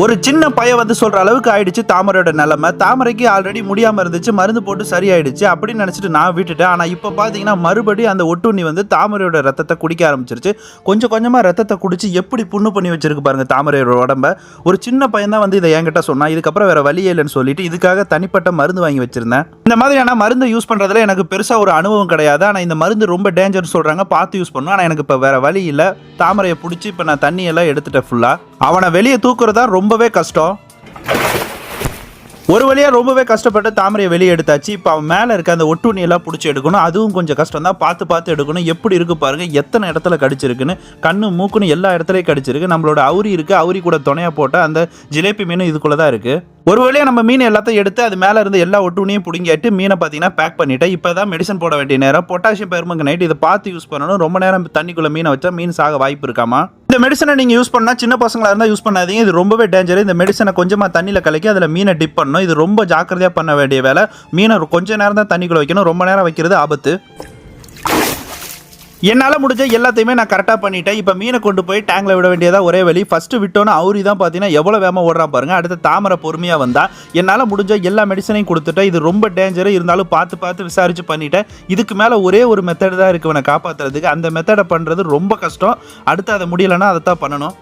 ஒரு சின்ன பையன் வந்து சொல்ற அளவுக்கு ஆயிடுச்சு தாமரையோட நிலைமை. தாமரைக்கு ஆல்ரெடி முடியாம இருந்துச்சு மருந்து போட்டு சரியாயிடுச்சு. அப்படின்னு நினைச்சிட்டு நான் விட்டுட்டேன். ஆனா இப்போ பாத்தீங்கன்னா மறுபடியும் அந்த ஒட்டுண்ணி வந்து தாமரையோட ரத்தத்தை குடிக்க ஆரம்பிச்சிருச்சு. கொஞ்சம் கொஞ்சமா ரத்தத்தை குடிச்சு எப்படி புண்ணு பண்ணி வச்சிருக்கு பாருங்க தாமரையோட உடம்ப. ஒரு சின்ன பையன் தான் வந்து இதை என்கிட்ட சொன்னா இதுக்கப்புறம் வேற வழியே இல்லைன்னு சொல்லிட்டு இதுக்காக தனிப்பட்ட மருந்து வாங்கி வச்சிருந்தேன். இந்த மாதிரியான மருந்து யூஸ் பண்றதுல எனக்கு பெருசா ஒரு அனுபவம் கிடையாது. ஆனா இந்த மருந்து ரொம்ப டேஞ்சர் சொல்றாங்க. பார்த்து யூஸ் பண்ணும். ஆனா எனக்கு இப்போ வேற வழி இல்லை. தாமரையை பிடிச்சி இப்போ நான் தண்ணி எல்லாம் எடுத்துட்டேன் ஃபுல்லா அவனை வெளியே தூக்குறது தான் ரொம்பவே கஷ்டம். ஒரு வழியாக ரொம்பவே கஷ்டப்பட்டு தாமரையை வெளியே எடுத்தாச்சு. இப்போ அவன் மேலே இருக்க அந்த ஒட்டுணியெல்லாம் பிடிச்சி எடுக்கணும். அதுவும் கொஞ்சம் கஷ்டம் தான் பார்த்து பார்த்து எடுக்கணும். எப்படி இருக்கு பாருங்கள் எத்தனை இடத்துல கடிச்சிருக்குன்னு. கண்ணு மூக்குன்னு எல்லா இடத்துலையும் கடிச்சிருக்கு. நம்மளோட அவுரி இருக்குது அவுரி கூட துணையாக போட்ட அந்த ஜிலேபி மீன் இதுக்குள்ளே தான் இருக்குது ஒரு வழியாக நம்ம மீன் எல்லாத்தையும் எடுத்து அது மேலே இருந்து எல்லா ஒட்டுண்ணியும் பிடுங்கிட்டு மீனை பார்த்தீங்கன்னா பேக் பண்ணிட்டேன். இப்போ தான் மெடிசன் போட வேண்டிய நேரம். பொட்டாசியம் பெருமங்க நைட் இதை பார்த்து யூஸ் பண்ணணும். ரொம்ப நேரம் தண்ணிக்குள்ளே மீனை வச்சா மீன் சாக வாய்ப்பு இருக்காமா? இந்த மெடிசனை நீங்கள் யூஸ் பண்ணால் சின்ன பசங்களாக இருந்தால் யூஸ் பண்ணாதீங்க. இது ரொம்பவே டேஞ்சர் இந்த மெடிசனை கொஞ்சமாக தண்ணியில் கலக்கி அதில் மீனை டிப் பண்ணணும். இது ரொம்ப ஜாக்கிரதையாக பண்ண வேண்டிய வேலை. மீனை கொஞ்ச நேரம் தான் தண்ணிக்குள்ளே வைக்கணும். ரொம்ப நேரம் வைக்கிறது ஆபத்து. என்னால் முடிஞ்ச எல்லாத்தையுமே நான் கரெக்டாக பண்ணிட்டேன். இப்போ மீனை கொண்டு போய் டேங்கில் விட வேண்டியதாக ஒரே வழி. ஃபஸ்ட்டு விட்டோன்னு அவுரி தான் பார்த்தீங்கன்னா எவ்வளோ வேகமாக ஓடுறான் பாருங்கள் அடுத்து தாமரை பொறுமையாக வந்தால் என்னால் முடிஞ்ச எல்லா மெடிசனையும் கொடுத்துட்டேன். இது ரொம்ப டேஞ்சரு இருந்தாலும் பார்த்து பார்த்து விசாரித்து பண்ணிட்டேன். இதுக்கு மேலே ஒரே ஒரு மெத்தட் தான் இருக்கு இவனை காப்பாற்றுறதுக்கு அந்த மெத்தடை பண்ணுறது ரொம்ப கஷ்டம். அடுத்து அதை முடியலைன்னா அதை தான் பண்ணணும்.